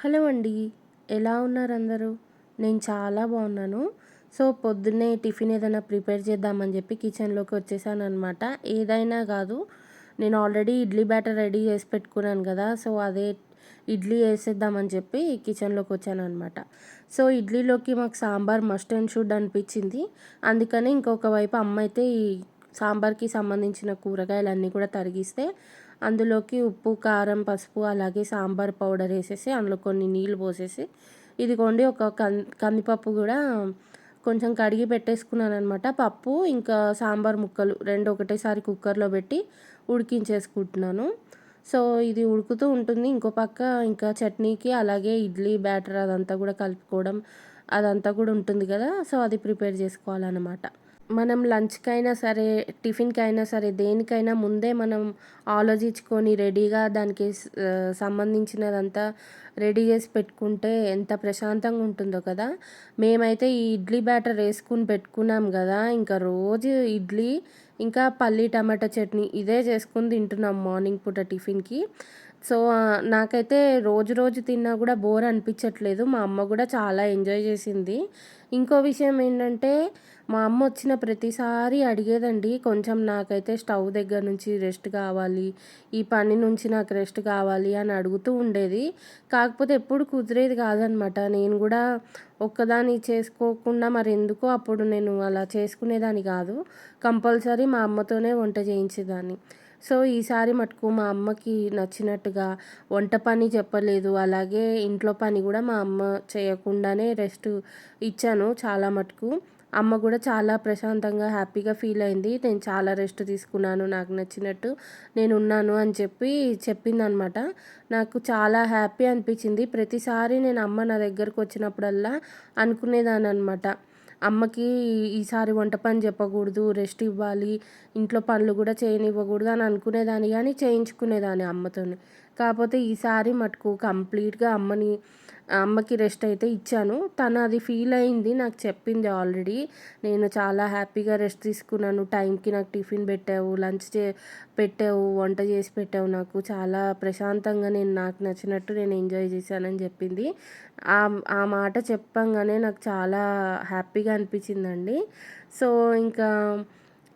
Hello అండి. ఎలా ఉన్నారు అందరూ నేను చాలా బాగున్నాను. సో పొద్దున్నే టిఫిన్ ఏదైనా ప్రిపేర్ చేద్దామని చెప్పి కిచెన్లోకి వచ్చేసాను అనమాట ఏదైనా కాదు. నేను ఆల్రెడీ ఇడ్లీ బ్యాటర్ రెడీ చేసి పెట్టుకున్నాను కదా. సో అదే ఇడ్లీ వేసేద్దామని చెప్పి కిచెన్లోకి వచ్చాను అనమాట సో ఇడ్లీలోకి మాకు సాంబార్ మస్ట్ అండ్ షుడ్ అనిపించింది. అందుకని ఇంకొక వైపు అమ్మ అయితే ఈ సాంబార్కి సంబంధించిన కూరగాయలన్నీ కూడా తరిగిస్తే అందులోకి ఉప్పు కారం పసుపు అలాగే సాంబార్ పౌడర్ వేసేసి అందులో కొన్ని నీళ్ళు పోసేసి ఇదిగోండి ఒక కం కందిపప్పు కూడా కొంచెం కడిగి పెట్టేసుకున్నాను అనమాట పప్పు ఇంకా సాంబార్ ముక్కలు రెండు ఒకటేసారి కుక్కర్లో పెట్టి ఉడికించేసుకుంటున్నాను. సో ఇది ఉడుకుతూ ఉంటుంది. ఇంకో పక్క ఇంకా చట్నీకి అలాగే ఇడ్లీ బ్యాటర్ అదంతా కూడా కలుపుకోవడం అదంతా కూడా ఉంటుంది కదా. సో అది ప్రిపేర్ చేసుకోవాలన్నమాట. మనం లంచ్కైనా సరే టిఫిన్కి అయినా సరే దేనికైనా ముందే మనం ఆలోచించుకొని రెడీగా దానికి సంబంధించినదంతా రెడీ చేసి పెట్టుకుంటే ఎంత ప్రశాంతంగా ఉంటుందో కదా. మేమైతే ఈ ఇడ్లీ బ్యాటర్ వేసుకుని పెట్టుకున్నాం కదా. ఇంకా రోజు ఇడ్లీ ఇంకా పల్లి టమాటా చట్నీ ఇదే చేసుకుని తింటున్నాం మార్నింగ్ పూట టిఫిన్కి. సో నాకైతే రోజు రోజు తిన్నా కూడా బోర్ అనిపించట్లేదు. మా అమ్మ కూడా చాలా ఎంజాయ్ చేసింది. ఇంకో విషయం ఏంటంటే మా అమ్మ వచ్చిన ప్రతిసారి అడిగేదండి కొంచెం నాకైతే స్టవ్ దగ్గర నుంచి రెస్ట్ కావాలి ఈ పని నుంచి నాకు రెస్ట్ కావాలి అని అడుగుతూ ఉండేది. కాకపోతే ఎప్పుడు కుదిరేది కాదనమాట. నేను కూడా ఒక్కదాని చేసుకోకుండా మరి ఎందుకో అప్పుడు నేను అలా చేసుకునేదాన్ని కాదు. కంపల్సరీ మా అమ్మతోనే వంట చేయించేదాన్ని. సో ఈసారి మటుకు మా అమ్మకి నచ్చినట్టుగా వంట పని చెప్పలేదు. అలాగే ఇంట్లో పని కూడా మా అమ్మ చేయకుండానే రెస్ట్ ఇచ్చాను చాలా మటుకు. అమ్మ కూడా చాలా ప్రశాంతంగా హ్యాపీగా ఫీల్ అయింది. నేను చాలా రెస్ట్ తీసుకున్నాను నాకు నచ్చినట్టు నేను ఉన్నాను అని చెప్పి చెప్పిందనమాట. నాకు చాలా హ్యాపీ అనిపించింది. ప్రతిసారి నేను అమ్మ నా దగ్గరకు వచ్చినప్పుడల్లా అనుకునేదాన్ని అనమాట అమ్మకి ఈసారి వంట పని చెప్పకూడదు రెస్ట్ ఇవ్వాలి ఇంట్లో పనులు కూడా చేయనివ్వకూడదు అని అనుకునేదాన్ని కానీ చేయించుకునేదాన్ని అమ్మతోని. కాకపోతే ఈసారి మటుకు కంప్లీట్గా అమ్మని అమ్మకి రెస్ట్ అయితే ఇచ్చాను. తను అది ఫీల్ అయింది. నాకు చెప్పింది ఆల్రెడీ. నేను చాలా హ్యాపీగా రెస్ట్ తీసుకున్నాను. టైంకి నాకు టిఫిన్ పెట్టావు లంచ్ చే పెట్టావు వంట చేసి పెట్టావు నాకు. చాలా ప్రశాంతంగా నేను నాకు నచ్చినట్టు నేను ఎంజాయ్ చేశానని చెప్పింది. ఆ ఆ మాట చెప్పంగానే నాకు చాలా హ్యాపీగా అనిపించిందండి. సో ఇంకా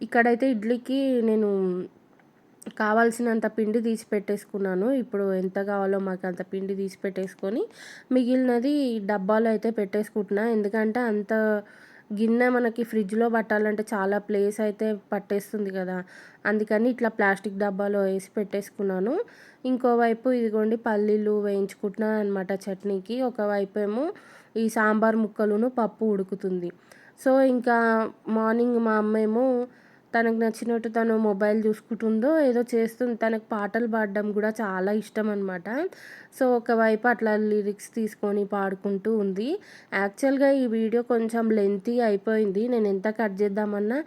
ఇక్కడైతే ఇడ్లీకి నేను కావాల్సినంత పిండి తీసి పెట్టేసుకున్నాను. ఇప్పుడు ఎంత కావాలో మాకు అంత పిండి తీసి పెట్టేసుకొని మిగిలినది డబ్బాలో అయితే పెట్టేసుకుంటున్నా. ఎందుకంటే అంత గిన్నె మనకి ఫ్రిడ్జ్లో పట్టాలంటే చాలా ప్లేస్ అయితే పట్టేస్తుంది కదా. అందుకని ఇట్లా ప్లాస్టిక్ డబ్బాలో వేసి పెట్టేసుకున్నాను. ఇంకోవైపు ఇదిగోండి పల్లీలు వేయించుకుంటున్నాను అనమాట చట్నీకి. ఒకవైపు ఏమో ఈ సాంబార్ ముక్కలును పప్పు ఉడుకుతుంది. సో ఇంకా మార్నింగ్ మా అమ్మ ఏమో తనకు నచ్చినట్టు తను మొబైల్ చూసుకుంటుందో ఏదో చేస్తుంది. తనకు పాటలు పాడడం కూడా చాలా ఇష్టం అనమాట సో ఒకవైపు అట్లా లిరిక్స్ తీసుకొని పాడుకుంటూ ఉంది. యాక్చువల్గా ఈ వీడియో కొంచెం లెంతీ అయిపోయింది. నేను ఎంత కట్ చేద్దామన్నా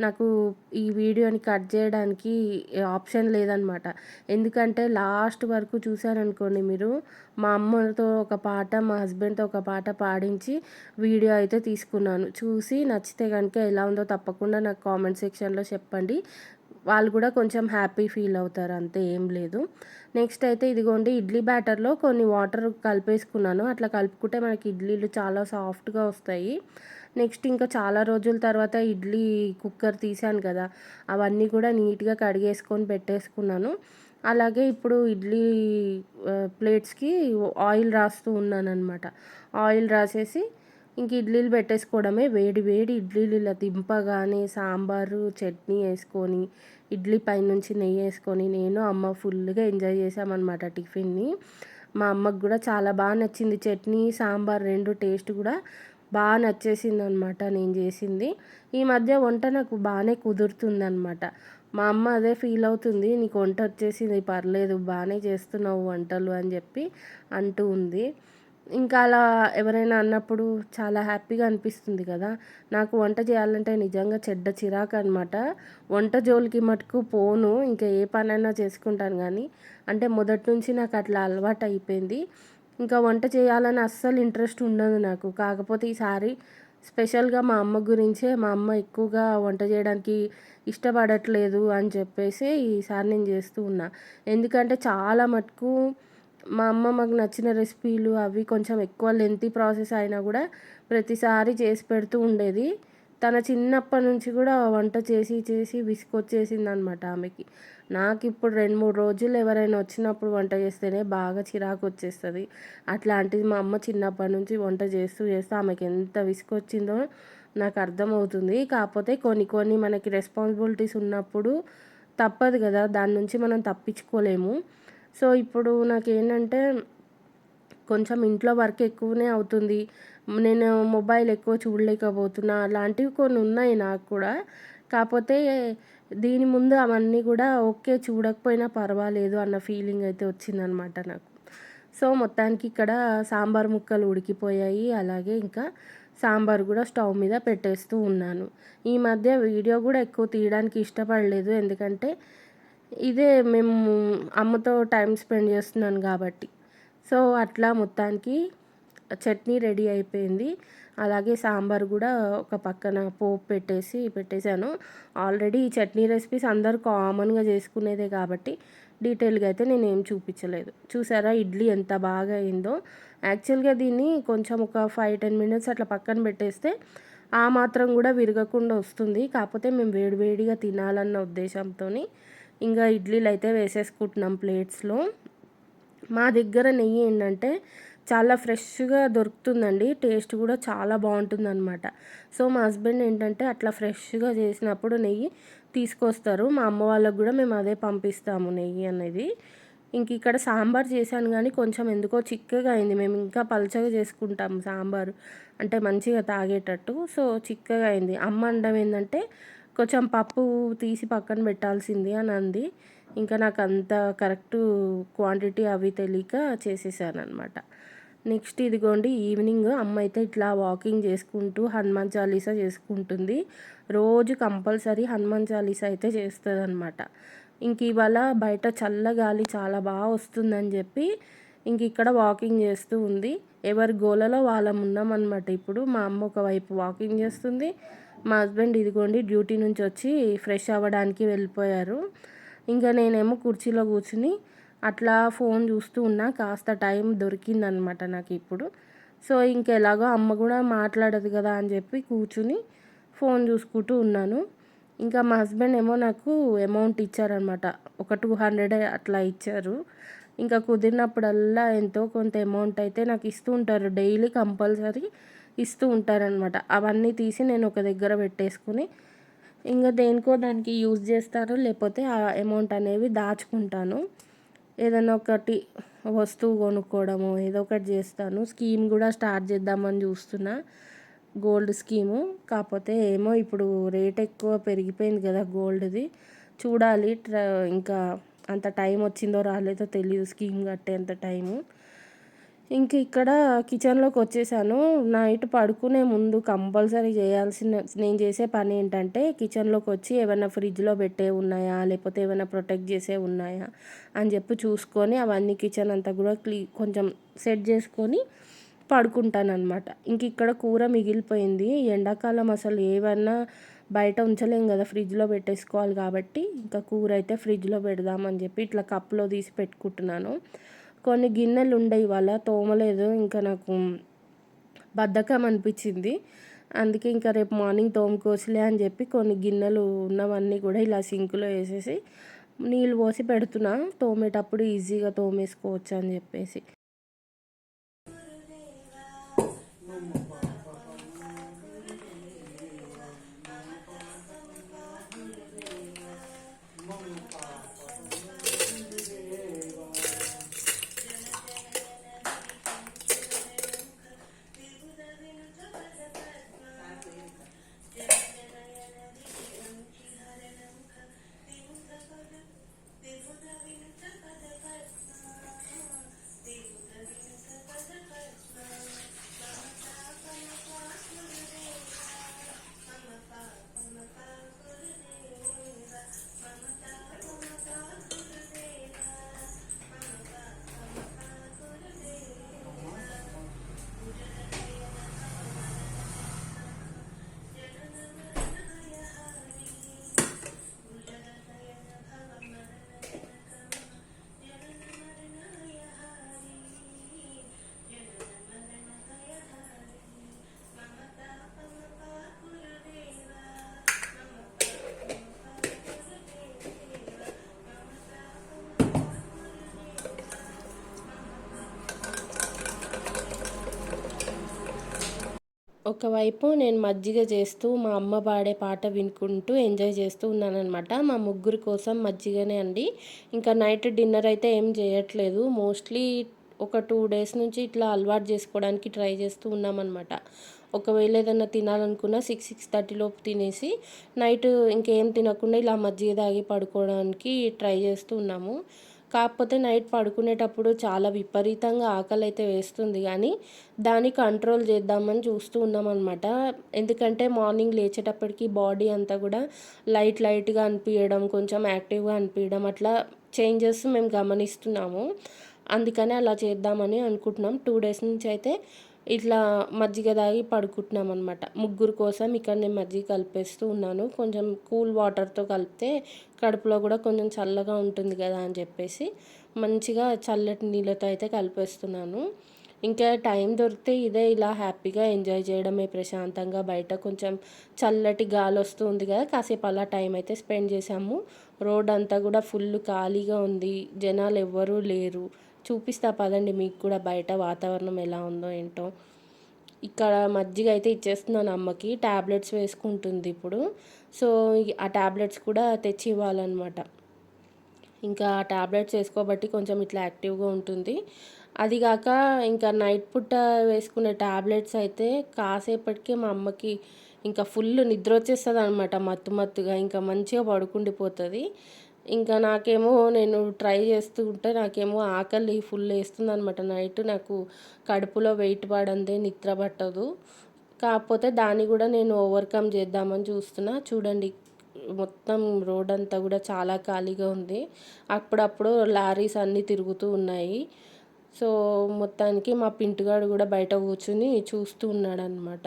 నాకు ఈ వీడియోని కట్ చేయడానికి ఆప్షన్ లేదనమాట. ఎందుకంటే లాస్ట్ వరకు చూశారనుకోండి మీరు మా అమ్మతో ఒక పాట మా హస్బెండ్తో ఒక పాట పాడించి వీడియో అయితే తీసుకున్నాను. చూసి నచ్చితే కనుక ఎలా ఉందో తప్పకుండా నాకు కామెంట్ సెక్షన్లో చెప్పండి. వాళ్ళు కూడా కొంచెం హ్యాపీ ఫీల్ అవుతారు అంతే ఏం లేదు. నెక్స్ట్ అయితే ఇదిగోండి ఇడ్లీ బ్యాటర్లో కొన్ని వాటర్ కలిపేసుకున్నాను. అట్లా కలుపుకుంటే మనకి ఇడ్లీలు చాలా సాఫ్ట్గా వస్తాయి. నెక్స్ట్ ఇంకా చాలా రోజుల తర్వాత ఇడ్లీ కుక్కర్ తీసాను కదా. అవన్నీ కూడా నీట్గా కడిగేసుకొని పెట్టేసుకున్నాను. అలాగే ఇప్పుడు ఇడ్లీ ప్లేట్స్కి ఆయిల్ రాస్తూ ఉన్నాను అనమాట ఆయిల్ రాసేసి ఇంక ఇడ్లీలు పెట్టేసుకోవడమే. వేడి వేడి ఇడ్లీలు ఇలా దింపగానే సాంబారు చట్నీ వేసుకొని ఇడ్లీ పైనుంచి నెయ్యి వేసుకొని నేను అమ్మ ఫుల్గా ఎంజాయ్ చేసామన్నమాట టిఫిన్ని. మా అమ్మకు కూడా చాలా బాగా నచ్చింది. చట్నీ సాంబార్ రెండు టేస్ట్ కూడా బాగా నచ్చేసింది అనమాట నేను చేసింది. ఈ మధ్య వంట నాకు బాగానే కుదురుతుంది అనమాట మా అమ్మ అదే ఫీల్ అవుతుంది నీకు వంట వచ్చేసింది పర్లేదు బాగానే చేస్తున్నావు వంటలు అని చెప్పి అంటూ ఉంది. ఇంకా అలా ఎవరైనా అన్నప్పుడు చాలా హ్యాపీగా అనిపిస్తుంది కదా. నాకు వంట చేయాలంటే నిజంగా చెడ్డ చిరాకు అనమాట వంట జోలికి మటుకు పోను ఇంకా ఏ పనైనా చేసుకుంటాను కానీ అంటే మొదటి నుంచి నాకు అట్లా అలవాటు అయిపోయింది ఇంకా వంట చేయాలని అస్సలు ఇంట్రెస్ట్ ఉండదు నాకు. కాకపోతే ఈసారి స్పెషల్గా మా అమ్మ గురించే మా అమ్మ ఎక్కువగా వంట చేయడానికి ఇష్టపడట్లేదు అని చెప్పేసి ఈసారి నేను చేస్తూ ఉన్నా. ఎందుకంటే చాలా మటుకు మా అమ్మ మాకు నచ్చిన రెసిపీలు అవి కొంచెం ఎక్కువ లెంతీ ప్రాసెస్ అయినా కూడా ప్రతిసారి చేసి పెడుతూ ఉండేది. తన చిన్నప్పటి నుంచి కూడా వంట చేసి చేసి విసుకొచ్చేసింది అనమాట ఆమెకి. నాకు ఇప్పుడు రెండు మూడు రోజులు ఎవరైనా వచ్చినప్పుడు వంట చేస్తేనే బాగా చిరాకు వచ్చేస్తుంది అట్లాంటిది మా అమ్మ చిన్నప్పటి నుంచి వంట చేస్తూ చేస్తూ ఆమెకి ఎంత విసుకొచ్చిందో నాకు అర్థమవుతుంది కాకపోతే కొన్ని కొన్ని మనకి రెస్పాన్సిబిలిటీస్ ఉన్నప్పుడు తప్పదు కదా దాని నుంచి మనం తప్పించుకోలేము. సో ఇప్పుడు నాకేంటంటే కొంచెం ఇంట్లో వర్క్ ఎక్కువనే అవుతుంది. నేను మొబైల్ ఎక్కువ చూడలేకపోతున్నా అలాంటివి కొన్ని ఉన్నాయి నాకు కూడా. కాకపోతే దీని ముందు అవన్నీ కూడా ఓకే చూడకపోయినా పర్వాలేదు అన్న ఫీలింగ్ అయితే వచ్చిందనమాట నాకు. సో మొత్తానికి ఇక్కడ సాంబార్ ముక్కలు ఉడికిపోయాయి. అలాగే ఇంకా సాంబార్ కూడా స్టవ్ మీద పెట్టేస్తూ ఉన్నాను. ఈ మధ్య వీడియో కూడా ఎక్కువ తీయడానికి ఇష్టపడలేదు. ఎందుకంటే ఇదే మేము అమ్మతో టైం స్పెండ్ చేస్తున్నాను కాబట్టి. సో అట్లా మొత్తానికి చట్నీ రెడీ అయిపోయింది. అలాగే సాంబార్ కూడా ఒక పక్కన పోపు పెట్టేసి పెట్టేశాను. ఆల్రెడీ ఈ చట్నీ రెసిపీస్ అందరు కామన్గా చేసుకునేదే కాబట్టి డీటెయిల్గా అయితే నేను ఏం చూపించలేదు. చూసారా ఇడ్లీ ఎంత బాగా అయిందో. యాక్చువల్గా దీన్ని కొంచెం ఒక ఫైవ్ టెన్ మినిట్స్ అట్లా పక్కన పెట్టేస్తే ఆ మాత్రం కూడా విరగకుండా వస్తుంది. కాకపోతే మేము వేడివేడిగా తినాలన్న ఉద్దేశంతో ఇంకా ఇడ్లీలు అయితే వేసేసుకుంటున్నాం ప్లేట్స్లో. మా దగ్గర నెయ్యి ఏంటంటే చాలా ఫ్రెష్గా దొరుకుతుందండి. టేస్ట్ కూడా చాలా బాగుంటుంది అనమాట సో మా హస్బెండ్ ఏంటంటే అట్లా ఫ్రెష్గా చేసినప్పుడు నెయ్యి తీసుకొస్తారు. మా అమ్మ వాళ్ళకు కూడా మేము అదే పంపిస్తాము నెయ్యి అనేది. ఇంక ఇక్కడ సాంబార్ చేశాను కానీ కొంచెం ఎందుకో చిక్కగా అయింది. మేము ఇంకా పలచగా చేసుకుంటాము సాంబారు. అంటే మంచిగా తాగేటట్టు. సో చిక్కగా అయింది. అమ్మ అనడం ఏంటంటే కొంచెం పప్పు తీసి పక్కన పెట్టాల్సింది అని అంది. ఇంకా నాకు అంత కరెక్ట్ క్వాంటిటీ అవి తెలియక చేసేసాను అనమాట నెక్స్ట్ ఇదిగోండి ఈవినింగ్ అమ్మ అయితే ఇట్లా వాకింగ్ చేసుకుంటూ హనుమాన్ చాలీసా చేసుకుంటుంది. రోజు కంపల్సరీ హనుమాన్ చాలీసా అయితే చేస్తుంది అనమాట ఇంక ఇవాళ బయట చల్ల గాలి చాలా బాగా వస్తుందని చెప్పి ఇంక ఇక్కడ వాకింగ్ చేస్తూ ఉంది. ఎవరి గోలలో వాళ్ళం ఉన్నామన్నమాట ఇప్పుడు. మా అమ్మ ఒకవైపు వాకింగ్ చేస్తుంది. మా హస్బెండ్ ఇదిగోండి డ్యూటీ నుంచి వచ్చి ఫ్రెష్ అవ్వడానికి వెళ్ళిపోయారు. ఇంకా నేనేమో కుర్చీలో కూర్చుని అట్లా ఫోన్ చూస్తూ ఉన్నా కాస్త టైం దొరికిందనమాట నాకు ఇప్పుడు. సో ఇంకెలాగో అమ్మ కూడా మాట్లాడదు కదా అని చెప్పి కూర్చుని ఫోన్ చూసుకుంటూ ఉన్నాను. ఇంకా మా హస్బెండ్ ఏమో నాకు అమౌంట్ ఇచ్చారనమాట. ఒక టూ హండ్రెడ్ అట్లా ఇచ్చారు. ఇంకా కుదిరినప్పుడల్లా ఎంతో కొంత అమౌంట్ అయితే నాకు ఇస్తూ ఉంటారు. డైలీ కంపల్సరీ ఇస్తూ ఉంటారనమాట. అవన్నీ తీసి నేను ఒక దగ్గర పెట్టేసుకుని ఇంకా దేనికో దానికి యూజ్ చేస్తారు లేకపోతే ఆ అమౌంట్ అనేవి దాచుకుంటాను. ఏదైనా ఒకటి వస్తువు కొనుక్కోవడము ఏదో ఒకటి చేస్తాను. స్కీమ్ కూడా స్టార్ట్ చేద్దామని చూస్తున్నా. Gold scheme. కాకపోతే ఏమో ఇప్పుడు రేట్ ఎక్కువ పెరిగిపోయింది కదా గోల్డ్ది. చూడాలి. ఇంకా అంత టైం వచ్చిందో రాలేదో తెలియదు స్కీమ్ కట్టేంత టైము. ఇంక ఇక్కడ కిచెన్లోకి వచ్చేసాను. నైట్ పడుకునే ముందు కంపల్సరీ చేయాల్సిన నేను చేసే పని ఏంటంటే కిచెన్లోకి వచ్చి ఏమైనా ఫ్రిడ్జ్లో పెట్టే ఉన్నాయా లేకపోతే ఏమైనా ప్రొటెక్ట్ చేసే ఉన్నాయా అని చెప్పి చూసుకొని అవన్నీ కిచెన్ అంతా కూడా క్లీ కొంచెం సెట్ చేసుకొని పడుకుంటానమాట ఇంక ఇక్కడ కూర మిగిలిపోయింది. ఎండాకాలం అసలు ఏమన్నా బయట ఉంచలేం కదా ఫ్రిడ్జ్లో పెట్టేసుకోవాలి కాబట్టి ఇంకా కూర అయితే ఫ్రిడ్జ్లో పెడదామని చెప్పి ఇట్లా కప్లో తీసి పెట్టుకుంటున్నాను. కొన్ని గిన్నెలు ఉండే ఇవాళ తోమలేదు. ఇంకా నాకు బద్ధకం అనిపించింది. అందుకే ఇంకా రేపు మార్నింగ్ తోముకోసలే అని చెప్పి కొన్ని గిన్నెలు ఉన్నవన్నీ కూడా ఇలా సింకులో వేసేసి నీళ్ళు పోసి పెడుతున్నా. తోమేటప్పుడు ఈజీగా తోమేసుకోవచ్చు అని చెప్పేసి. ఒకవైపు నేను మజ్జిగ చేస్తూ మా అమ్మ పాడే పాట వినుకుంటూ ఎంజాయ్ చేస్తూ ఉన్నానమాట మా ముగ్గురు కోసం మజ్జిగనే అండి. ఇంకా నైట్ డిన్నర్ అయితే ఏం చేయట్లేదు. మోస్ట్లీ ఒక టూ డేస్ నుంచి ఇట్లా అలవాటు చేసుకోవడానికి ట్రై చేస్తూ ఉన్నామన్నమాట. ఒకవేళ ఏదైనా తినాలనుకున్నా సిక్స్ సిక్స్ థర్టీలోపు తినేసి నైట్ ఇంకేం తినకుండా ఇలా మజ్జిగ తాగి పడుకోవడానికి ట్రై చేస్తూ ఉన్నాము. కాకపోతే నైట్ పడుకునేటప్పుడు చాలా విపరీతంగా ఆకలి అయితే వేస్తుంది. కానీ దాన్ని కంట్రోల్ చేద్దామని చూస్తూ ఉన్నామన్నమాట. ఎందుకంటే మార్నింగ్ లేచేటప్పటికి బాడీ అంతా కూడా లైట్ లైట్గా అనిపించడం కొంచెం యాక్టివ్గా అనిపించడం అట్లా చేంజెస్ మేము గమనిస్తున్నాము. అందుకని అలా చేద్దామని అనుకుంటున్నాం. టూ డేస్ నుంచి అయితే ఇట్లా మజ్జిగ తాగి పడుకుంటున్నాం అనమాట ముగ్గురు కోసం ఇక్కడ నేను మజ్జిగ కలిపేస్తూ ఉన్నాను. కొంచెం కూల్ వాటర్తో కలిపితే కడుపులో కూడా కొంచెం చల్లగా ఉంటుంది కదా అని చెప్పేసి మంచిగా చల్లటి నీళ్ళతో అయితే కలిపేస్తున్నాను. ఇంకా టైం దొరికితే ఇదే ఇలా హ్యాపీగా ఎంజాయ్ చేయడమే ప్రశాంతంగా బయట కొంచెం చల్లటి గాలి వస్తుంది కదా కాసేపు అలా టైం అయితే స్పెండ్ చేసాము రోడ్ అంతా కూడా ఫుల్ ఖాళీగా ఉంది. జనాలు ఎవ్వరూ లేరు. చూపిస్తా పదండి మీకు కూడా బయట వాతావరణం ఎలా ఉందో ఏంటో. ఇక్కడ మజ్జిగ అయితే ఇచ్చేస్తున్నాను అమ్మకి ట్యాబ్లెట్స్ వేసుకుంటుంది ఇప్పుడు. సో ఆ ట్యాబ్లెట్స్ కూడా తెచ్చి ఇవ్వాలన్నమాట. ఇంకా ఆ ట్యాబ్లెట్స్ వేసుకోబట్టి కొంచెం ఇట్లా యాక్టివ్గా ఉంటుంది. అది కాక ఇంకా నైట్ పుట్ట వేసుకునే ట్యాబ్లెట్స్ అయితే కాసేపటికే మా అమ్మకి ఇంకా ఫుల్ నిద్ర వచ్చేస్తుంది అనమాట మత్తు మత్తుగా. ఇంకా మంచిగా పడుకుండిపోతుంది. ఇంకా నాకేమో నేను ట్రై చేస్తూ ఉంటే నాకేమో ఆకలి ఫుల్ వేస్తుంది అనమాట నైట్ నాకు కడుపులో వెయిట్ పడందే నిద్ర పట్టదు. కాకపోతే దాన్ని కూడా నేను ఓవర్కమ్ చేద్దామని చూస్తున్నా. చూడండి మొత్తం రోడ్ అంతా కూడా చాలా ఖాళీగా ఉంది. అప్పుడప్పుడు లారీస్ అన్నీ తిరుగుతూ ఉన్నాయి. సో మొత్తానికి మా పింటిగాడు కూడా బయట కూర్చుని చూస్తూ ఉన్నాడు అనమాట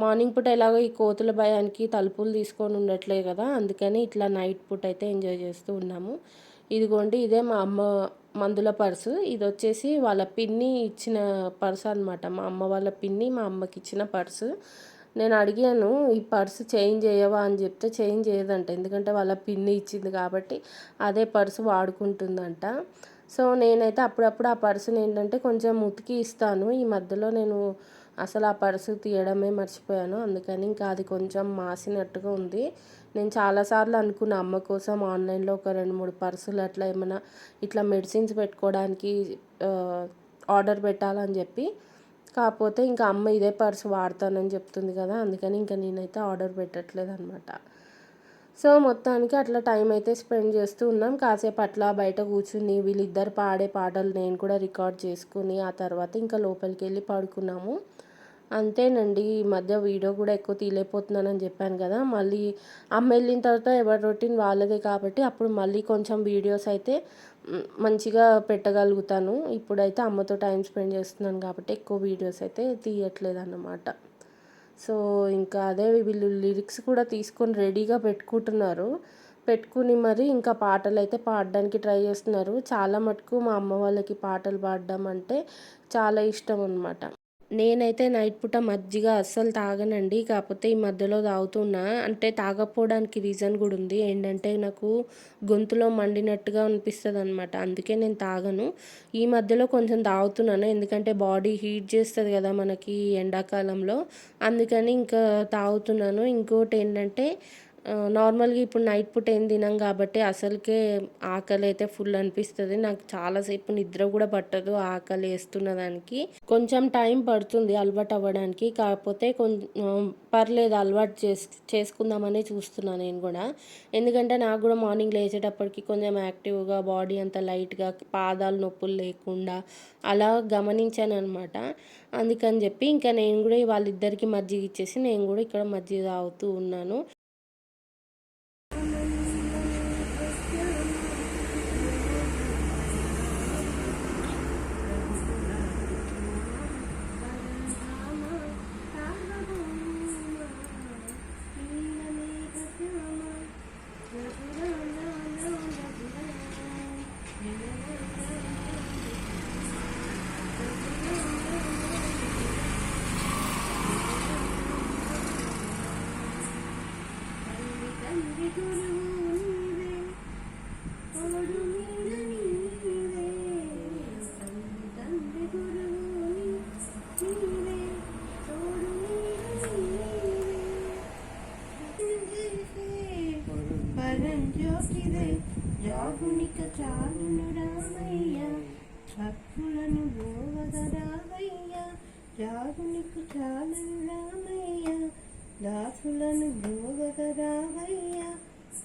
మార్నింగ్ పూట ఎలాగో ఈ కోతుల భయానికి తలుపులు తీసుకొని ఉండట్లే కదా అందుకని ఇట్లా నైట్ పూట అయితే ఎంజాయ్ చేస్తూ ఉన్నాము. ఇదిగోండి ఇదే మా అమ్మ మందుల పర్సు. ఇది వచ్చేసి వాళ్ళ పిన్ని ఇచ్చిన పర్సు అనమాట మా అమ్మ వాళ్ళ పిన్ని మా అమ్మకి ఇచ్చిన పర్సు. నేను అడిగాను ఈ పర్సు చేంజ్ చేయవా? అని చెప్తే చేంజ్ చేయదంట. ఎందుకంటే వాళ్ళ పిన్ని ఇచ్చింది కాబట్టి అదే పర్సు వాడుకుంటుందంట. సో నేనైతే అప్పుడప్పుడు ఆ పర్సుని ఏంటంటే కొంచెం ఉతికి ఇస్తాను. ఈ మధ్యలో నేను అసలు ఆ పర్సు తీయడమే మర్చిపోయాను. అందుకని ఇంకా అది కొంచెం మాసినట్టుగా ఉంది. నేను చాలాసార్లు అనుకున్న అమ్మ కోసం ఆన్లైన్లో ఒక రెండు మూడు పర్సులు అట్లా ఏమైనా ఇట్లా మెడిసిన్స్ పెట్టుకోవడానికి ఆర్డర్ పెట్టాలని చెప్పి. కాకపోతే ఇంకా అమ్మ ఇదే పర్సు వాడతానని చెప్తుంది కదా అందుకని ఇంకా నేనైతే ఆర్డర్ పెట్టట్లేదు అనమాట సో మొత్తానికి అట్లా టైం అయితే స్పెండ్ చేస్తూ ఉన్నాం. కాసేపు అట్లా బయట కూర్చుని వీళ్ళిద్దరు పాడే పాటలు నేను కూడా రికార్డ్ చేసుకుని ఆ తర్వాత ఇంకా లోపలికి వెళ్ళి పడుకున్నాము. అంతేనండి ఈ మధ్య వీడియో కూడా ఎక్కువ తీయలేకపోతున్నానని చెప్పాను కదా. మళ్ళీ అమ్మ వెళ్ళిన తర్వాత ఎవరి రొటీన్ వాళ్ళదే కాబట్టి అప్పుడు మళ్ళీ కొంచెం వీడియోస్ అయితే మంచిగా పెట్టగలుగుతాను. ఇప్పుడైతే అమ్మతో టైం స్పెండ్ చేస్తున్నాను కాబట్టి ఎక్కువ వీడియోస్ అయితే తీయట్లేదు అన్నమాట సో ఇంకా అదే వీళ్ళు లిరిక్స్ కూడా తీసుకొని రెడీగా పెట్టుకుంటున్నారు. పెట్టుకుని మరి ఇంకా పాటలు అయితే పాడడానికి ట్రై చేస్తున్నారు. చాలా మటుకు మా అమ్మ వాళ్ళకి పాటలు పాడడం అంటే చాలా ఇష్టం అనమాట నేనైతే నైట్ పూట మజ్జిగ అస్సలు తాగనండి. కాకపోతే ఈ మధ్యలో తాగుతున్నా. అంటే తాగకపోవడానికి రీజన్ కూడా ఉంది. ఏంటంటే నాకు గొంతులో మండినట్టుగా అనిపిస్తుంది అనమాట అందుకే నేను తాగను. ఈ మధ్యలో కొంచెం తాగుతున్నాను. ఎందుకంటే బాడీ హీట్ చేస్తుంది కదా మనకి ఎండాకాలంలో. అందుకని ఇంకా తాగుతున్నాను. ఇంకోటి ఏంటంటే నార్మల్గా ఇప్పుడు నైట్ పూట ఏం తినం కాబట్టి అసలుకే ఆకలి అయితే ఫుల్ అనిపిస్తుంది. నాకు చాలాసేపు నిద్ర కూడా పట్టదు ఆకలి వేస్తున్న దానికి. కొంచెం టైం పడుతుంది అలవాటు అవ్వడానికి. కాకపోతే కొంచెం పర్లేదు అలవాటు చేసు చేసుకుందామని చూస్తున్నాను నేను కూడా. ఎందుకంటే నాకు కూడా మార్నింగ్ లేచేటప్పటికి కొంచెం యాక్టివ్గా బాడీ అంతా లైట్గా పాదాలు నొప్పులు లేకుండా అలా గమనించాను అనమాట అందుకని చెప్పి ఇంకా నేను కూడా వాళ్ళిద్దరికి మజ్జిగ ఇచ్చేసి నేను కూడా ఇక్కడ మజ్జిగ తాగుతూ ఉన్నాను.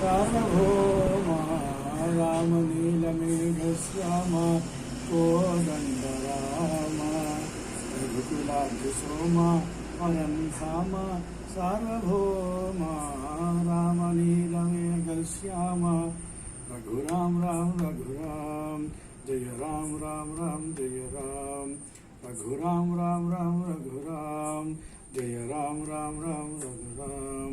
सार्वभौमा रामनीलमेघश्याम कोदण्डराम रघुकुलाब्जसोमा परन्धाम सार्वभौमा रामनीलमेघश्याम रघुराम राम रघुराम जय राम राम राम जय राम रघुराम राम राम रघुराम जय राम राम राम रघुराम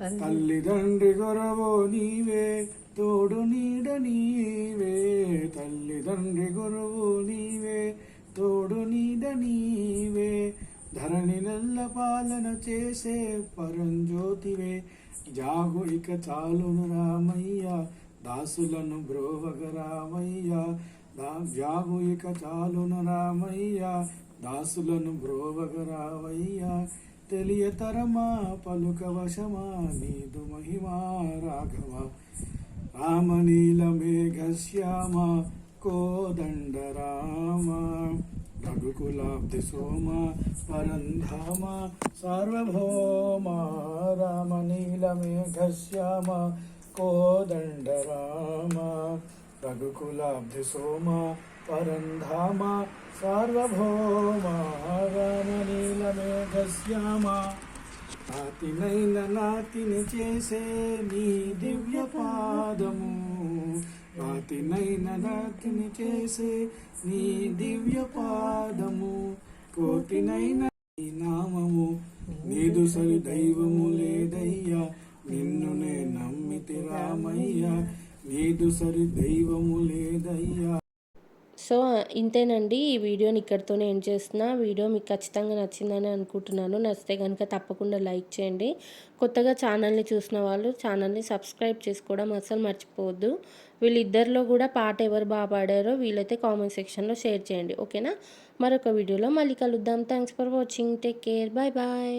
తల్లిదండ్రి గొరవో నీవే తోడు నీడ నీవే. తల్లిదండ్రి గురువు నీవే తోడు నీడ నీవే. ధరణి నల్ల పాలన చేసే పరంజ్యోతివే. జాగు ఇక చాలును రామయ్య దాసులను బ్రోవగ రామయ్య. జాగు ఇక చాలును రామయ్య దాసులను బ్రోవగ రామయ్య. తెలియతరమా? పలుక వశమా? నీదు మహిమా? రాఘవ? రామనీల మేఘశ్యామ? కోదండ రామ రఘుకులాబ్ధి సోమ? పరంధామ? సార్వభౌమ? రామనీల మేఘశ్యామ? కోదండ రామ రఘుకులాబ్ధి సోమ? పరంధామ సార్వభౌమ రామనీల నాతినైన నాతిని చేసే నీ దివ్య పాదము నాతినైన నాతిని చేసే నీ దివ్య పాదము కోటినైన నీ నామము నీదు సరి దైవము లేదయ్యా నిన్ను నే నమ్మితి రామయ్య నీదు సరి దైవము లేదయ్యా సో ఇంతేనండి. ఈ వీడియోని ఇక్కడితోనే ఎండ్ చేస్తున్నా. వీడియో మీకు ఖచ్చితంగా నచ్చిందని అనుకుంటున్నాను. నచ్చితే కనుక తప్పకుండా లైక్ చేయండి. కొత్తగా ఛానల్ని చూసిన వాళ్ళు ఛానల్ని సబ్స్క్రైబ్ చేసుకోవడం అసలు మర్చిపోవద్దు. వీళ్ళిద్దరిలో కూడా పాట ఎవరు బాగా పాడారో వీలైతే కామెంట్ సెక్షన్లో షేర్ చేయండి. ఓకేనా? మరొక వీడియోలో మళ్ళీ కలుద్దాం. Thanks for watching. Take care. Bye bye.